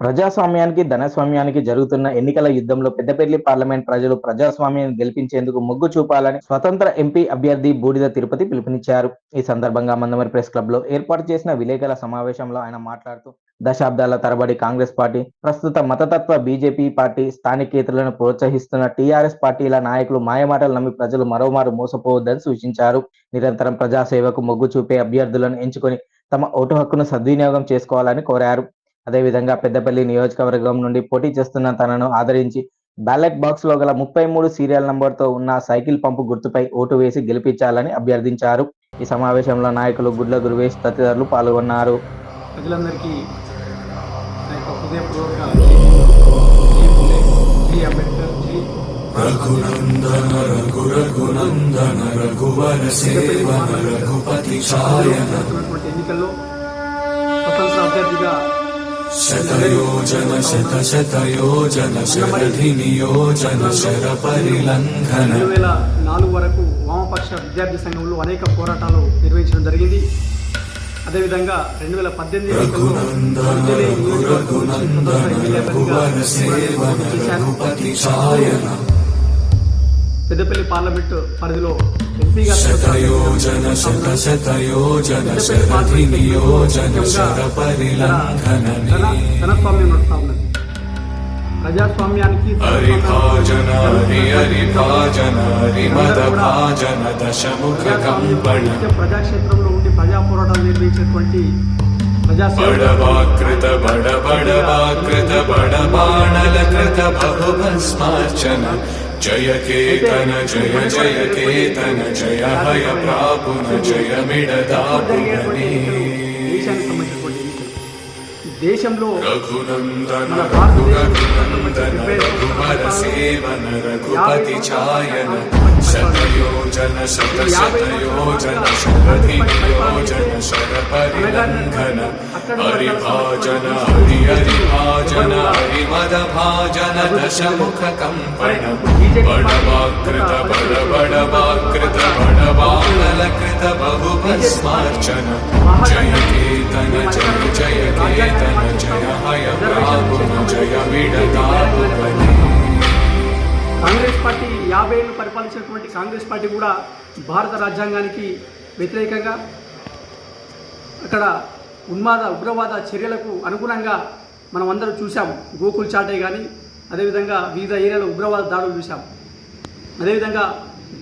ప్రజాస్వామ్యానికి ధనస్వామ్యానికి జరుగుతున్న ఎన్నికల యుద్ధంలో పెద్దపల్లి పార్లమెంట్ ప్రజలు ప్రజాస్వామ్యాన్ని గెలిపించేందుకు మొగ్గు చూపాలని స్వతంత్ర ఎంపీ అభ్యర్థి బూడిద తిరుపతి పిలుపునిచ్చారు. ఈ సందర్భంగా మందమరి ప్రెస్ క్లబ్లో ఏర్పాటు చేసిన విలేకరుల సమావేశంలో ఆయన మాట్లాడుతూ దశాబ్దాల తరబడి కాంగ్రెస్ పార్టీ ప్రస్తుత మతతత్వ బీజేపీ పార్టీ స్థానికేతలను ప్రోత్సహిస్తున్న టీఆర్ఎస్ పార్టీల నాయకులు మాయమాటలు నమ్మి ప్రజలు మరోమారు మోసపోవద్దని సూచించారు. నిరంతరం ప్రజాసేవకు మొగ్గు చూపే అభ్యర్థులను ఎంచుకొని తమ ఓటు హక్కును సద్వినియోగం చేసుకోవాలని కోరారు. అదేవిధంగా పెద్దపల్లి నియోజకవర్గం నుండి పోటీ చేస్తున్న తనను ఆదరించి బ్యాలెట్ బాక్స్లో గల ముప్పై మూడు సీరియల్ నంబర్తో ఉన్న సైకిల్ పంపు గుర్తుపై ఓటు వేసి గెలిపించాలని అభ్యర్థించారు. ఈ సమావేశంలో నాయకులు గుడ్ల గురువేష్ తదితరులు పాల్గొన్నారు. ప్రజలందరికీ రఘునందన రఘు రఘునందన రఘువర సేవన రఘుపతి ఛాయన స్వతంత్ర అభ్యర్థిగా శతయోజన శత శతయోజన శరధి నియోజన శర పరిలంఘన. రెండు వేల నాలుగు వరకు వామపక్ష విద్యార్థి సంఘంలో అనేక పోరాటాలు నిర్వహించడం జరిగింది. అదేవిధంగా రెండు వేల పద్దెనిమిది ఎన్నికల్లో పెద్దపల్లి పార్లమెంట్ పరిధిలో ఎంపీగా శతయోజన శత శతయోజన శరధి నియోజన శర పరిలంఘన ధనస్వామ్యం నడుస్తా ఉన్నది. ప్రజాస్వామ్యానికి హరి భాజన దశముఖ కంపణ ప్రజాక్షేత్రంలో ఉండి ప్రజా పోరాటాలు నిర్వహించేటువంటి బడవాకృత బడ బడవాకృత బడబాణల కృత బహుభస్మార్చన. జయ కేతన జయ జయ కేతన జయ హయ ప్రాపున జయ ఎన్నికలు. దేశంలో రఘునందన రఘు రఘునందన రఘువర సేవన రఘుపతి ఛాయన శతయోజన శత శతయోజన శరధి నియోజన శర పరిలంఘన హరిభాజన హరి హరిభాజన హరిమద భాజన దశముఖ కంపణ బడవాకృత బడ బడవాకృత బడవానల కృత బహుభస్మార్చన జయ కేతన జయ జయ కాంగ్రెస్ పార్టీ యాభై ఏళ్ళు పరిపాలించినటువంటి కాంగ్రెస్ పార్టీ కూడా భారత రాజ్యాంగానికి వ్యతిరేకంగా అక్కడ ఉన్మాద ఉగ్రవాద చర్యలకు అనుగుణంగా మనం అందరూ చూశాము. గోకుల్ చాటే కానీ అదేవిధంగా వివిధ ఏరియాలో ఉగ్రవాద దాడులు చూసాం అదేవిధంగా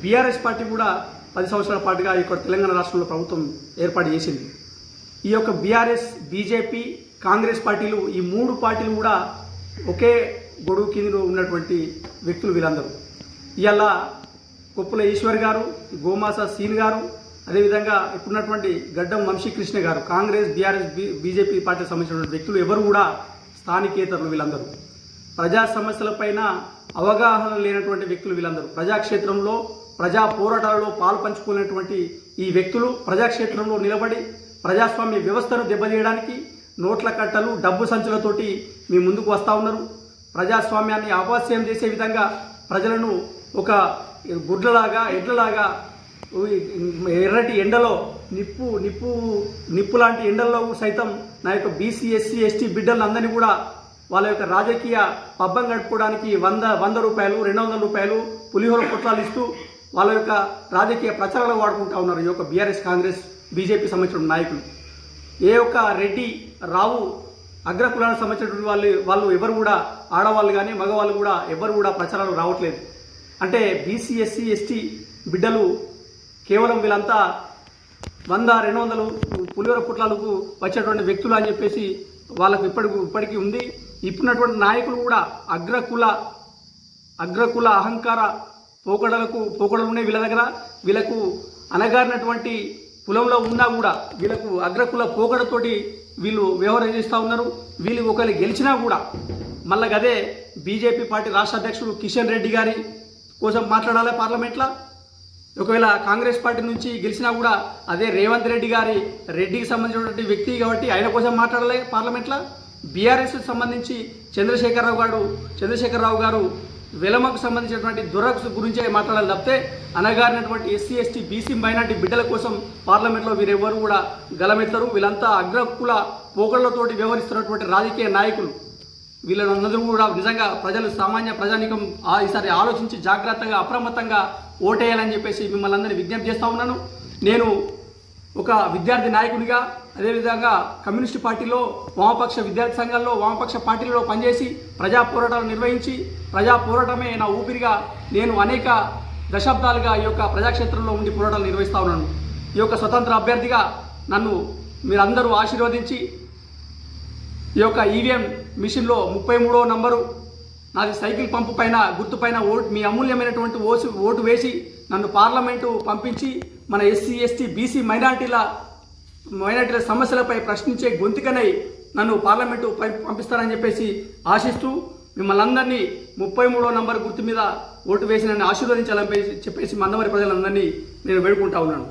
బీఆర్ఎస్ పార్టీ కూడా పది సంవత్సరాల పాటుగా ఇక్కడ తెలంగాణ రాష్ట్రంలో ప్రభుత్వం ఏర్పాటు చేసింది. ఈ యొక్క బీఆర్ఎస్ బీజేపీ కాంగ్రెస్ పార్టీలు ఈ మూడు పార్టీలు కూడా ఒకే గొడుగు కిందలో ఉన్నటువంటి వ్యక్తులు వీళ్ళందరూ. ఇవాళ కొప్పుల ఈశ్వర్ గారు గోమాస సీన్ గారు అదేవిధంగా ఇప్పుడున్నటువంటి గడ్డం వంశీకృష్ణ గారు కాంగ్రెస్ బీఆర్ఎస్ బీజేపీ పార్టీకి సంబంధించినటువంటి వ్యక్తులు ఎవరు కూడా స్థానికేతరులు వీళ్ళందరూ. ప్రజా సమస్యలపైన అవగాహన లేనటువంటి వ్యక్తులు వీళ్ళందరూ. ప్రజాక్షేత్రంలో ప్రజా పోరాటాలలో పాల్పంచుకునేటువంటి ఈ వ్యక్తులు ప్రజాక్షేత్రంలో నిలబడి ప్రజాస్వామ్య వ్యవస్థను దెబ్బతీయడానికి నోట్ల కట్టలు డబ్బు సంచులతోటి మీ ముందుకు వస్తూ ఉన్నారు. ప్రజాస్వామ్యాన్ని అపహాస్యం చేసే విధంగా ప్రజలను ఒక గుడ్లలాగా ఎడ్లలాగా ఎర్రటి ఎండలో నిప్పు నిప్పు నిప్పు లాంటి ఎండల్లో సైతం నా యొక్క బీసీ ఎస్సీ ఎస్టీ బిడ్డలందరినీ కూడా వాళ్ళ యొక్క రాజకీయ పబ్బం గడుపుకోవడానికి వంద వంద రూపాయలు రెండు వందల రూపాయలు పులిహోర పొట్లాలు ఇస్తూ వాళ్ళ యొక్క రాజకీయ ప్రచారాలు వాడుకుంటా ఉన్నారు ఈ యొక్క బీఆర్ఎస్ కాంగ్రెస్ బీజేపీ సంబంధించిన నాయకులు. ఏ ఒక్క రెడ్డి రావు అగ్రకులానికి సంబంధించినటువంటి వాళ్ళు వాళ్ళు ఎవరు కూడా ఆడవాళ్ళు కానీ మగవాళ్ళు కూడా ఎవరు కూడా ప్రచారాలు రావట్లేదు. అంటే బీసీ ఎస్సీ ఎస్టీ బిడ్డలు కేవలం వీళ్ళంతా వంద రెండు వందలు పులివర పుట్లాలకు వచ్చేటువంటి వ్యక్తులు అని చెప్పేసి వాళ్ళకు ఇప్పటికి ఇప్పటికీ ఉంది. ఇప్పుడున్నటువంటి నాయకులు కూడా అగ్రకుల అగ్రకుల అహంకార పోకడలకు పోకడలు ఉన్నాయి వీళ్ళ దగ్గర. వీళ్ళకు అనగారినటువంటి కులంలో ఉన్నా కూడా వీళ్ళకు అగ్రకుల పోకడతోటి వీళ్ళు వ్యవహారం ఉన్నారు. వీళ్ళు ఒకవేళ గెలిచినా కూడా మళ్ళీ అదే బీజేపీ పార్టీ రాష్ట్ర అధ్యక్షుడు కిషన్ రెడ్డి గారి కోసం మాట్లాడాలి పార్లమెంట్లో? ఒకవేళ కాంగ్రెస్ పార్టీ నుంచి గెలిచినా కూడా అదే రేవంత్ రెడ్డి గారి రెడ్డికి సంబంధించినటువంటి వ్యక్తి కాబట్టి ఆయన కోసం మాట్లాడలే పార్లమెంట్లో? బీఆర్ఎస్కి సంబంధించి చంద్రశేఖరరావు గారు చంద్రశేఖరరావు గారు విలమకు సంబంధించినటువంటి దురక్స్ గురించే మాట్లాడాలి తప్పితే అనగారినటువంటి ఎస్సీ ఎస్టీ బీసీ మైనార్టీ బిడ్డల కోసం పార్లమెంట్లో వీరెవ్వరు కూడా గలమెత్తరు. వీళ్ళంతా అగ్రకుల పోకళ్ళతోటి వ్యవహరిస్తున్నటువంటి రాజకీయ నాయకులు. వీళ్ళందరూ కూడా నిజంగా ప్రజలు సామాన్య ప్రజానికం ఆ- ఈసారి ఆలోచించి జాగ్రత్తగా అప్రమత్తంగా ఓటేయాలని చెప్పేసి మిమ్మల్ని అందరినీ విజ్ఞప్తి చేస్తూ ఉన్నాను. నేను ఒక విద్యార్థి నాయకుడిగా అదేవిధంగా కమ్యూనిస్ట్ పార్టీలో వామపక్ష విద్యార్థి సంఘంలో వామపక్ష పార్టీలలో పనిచేసి ప్రజా పోరాటాలు నిర్వహించి ప్రజా పోరాటమే నా ఊపిరిగా నేను అనేక దశాబ్దాలుగా ఈ యొక్క ప్రజాక్షేత్రంలో ఉండి పోరాటాలు నిర్వహిస్తూ ఉన్నాను. ఈ యొక్క స్వతంత్ర అభ్యర్థిగా నన్ను మీరందరూ ఆశీర్వదించి ఈ యొక్క ఈవీఎం మిషన్లో ముప్పై మూడో నంబరు నాది సైకిల్ పంపు పైన గుర్తు పైన ఓటు మీ అమూల్యమైనటువంటి ఓసు ఓటు వేసి నన్ను పార్లమెంటు పంపించి మన ఎస్సీ ఎస్టీ బీసీ మైనార్టీల మైనార్టీల సమస్యలపై ప్రశ్నించే గొంతుకనై నన్ను పార్లమెంటు పంపిస్తారని చెప్పేసి ఆశిస్తూ మిమ్మల్ని అందరినీ ముప్పై మూడో నంబర్ గుర్తు మీద ఓటు వేసి నన్ను ఆశీర్వదించాలని చెప్పేసి మందమరి ప్రజలందరినీ నేను వేడుకుంటా ఉన్నాను.